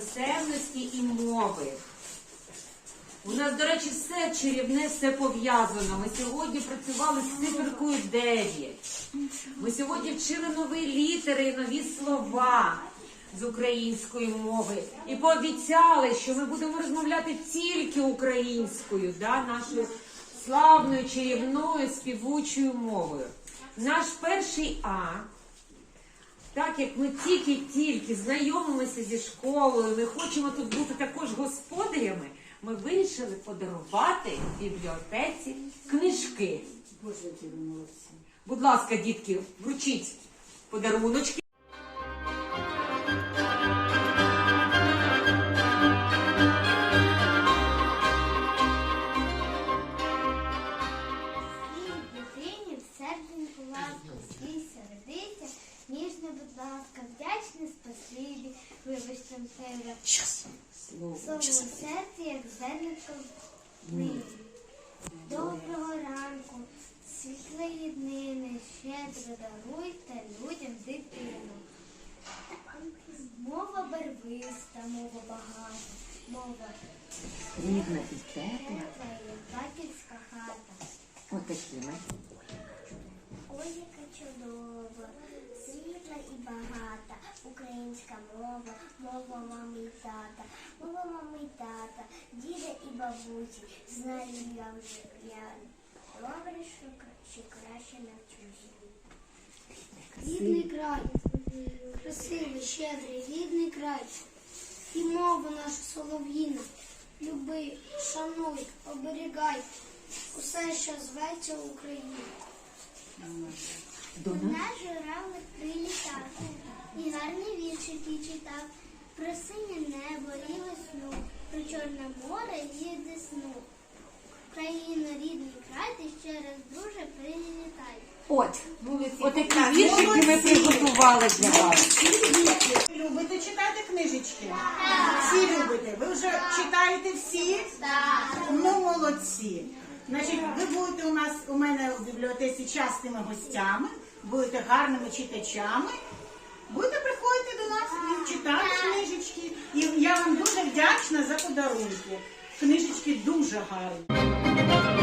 цінності і мови. У нас, до речі, все чарівне, все пов'язано. Ми сьогодні працювали з циферкою 9. Ми сьогодні вчили нові літери і нові слова з української мови. І пообіцяли, що ми будемо розмовляти тільки українською, да, нашою славною, чарівною, співучою мовою. Наш перший А так як ми тільки-тільки знайомимося зі школою, ми хочемо тут бути також господарями, ми вирішили подарувати бібліотеці книжки. Боже, які ви молодці. Будь ласка, дітки, вручіть подаруночки. Дитині в ніжне, будь ласка, вдячне спасибі, вибачте себе. Слово. Серці, як зернятко в ниві. Доброго ранку, світлої днини, щедро даруйте людям дитину. Мова барвиста, мова багата, мова Рідна і тепла. батьківська хата. Отакими. Ой, яка чудова, світла і багата, українська мова, мова мами і тата, мова мами і тата, діда і бабусі, знаю я вже я добре, що, що краще навчуся. Рідний край, красивий, щедрий, рідний край. І мова наша солов'їна. Люби, шануй, оберігай усе, що зветься Україна. До нас Наш журавлик прилітав, і гарні віршики читав, про синє небо і весну, про чорне море і десну. Україна, рідний край, ти ще раз дуже прилітай. От, отакі віршики ми приготували для вас. Любите читати книжечки? Всі любите. Ви вже читаєте всі? Так. Ну, молодці. Значить, ви будете у нас у мене у бібліотеці частими гостями, будете гарними читачами. Будете приходити до нас і читати книжечки. І я вам дуже вдячна за подарунки. Книжечки дуже гарні.